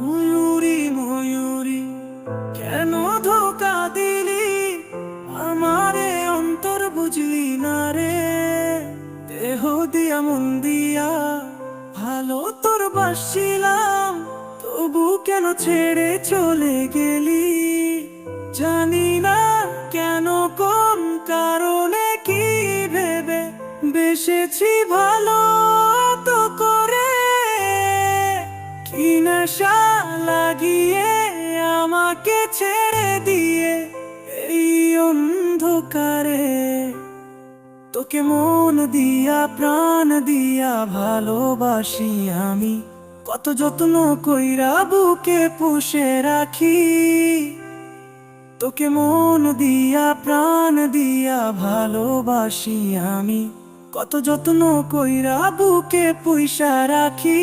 ময়ূরী ময়ূরী, কেন ধোকা দিলি? আমারে অন্তর বুঝলি না রে। দেহ দিয়া, মন দিয়া ভালো তোর বাসছিলাম, তবু কেন ছেড়ে চলে গেলি? জানি না কেন, কোন কারণে কি ভেবে বেসেছি ভালো। নেশা লাগিয়ে আমাকে ছেড়ে দিয়ে এই অন্ধকারে। তোকে মন দিয়া, প্রাণ দিয়া ভালোবাসি আমি। কত যত্ন কইরা বুকে পুষে রাখি। তোকে মন দিয়া, প্রাণ দিয়া ভালোবাসি আমি। কত যত্ন কইরা বুকে পুইসা রাখি।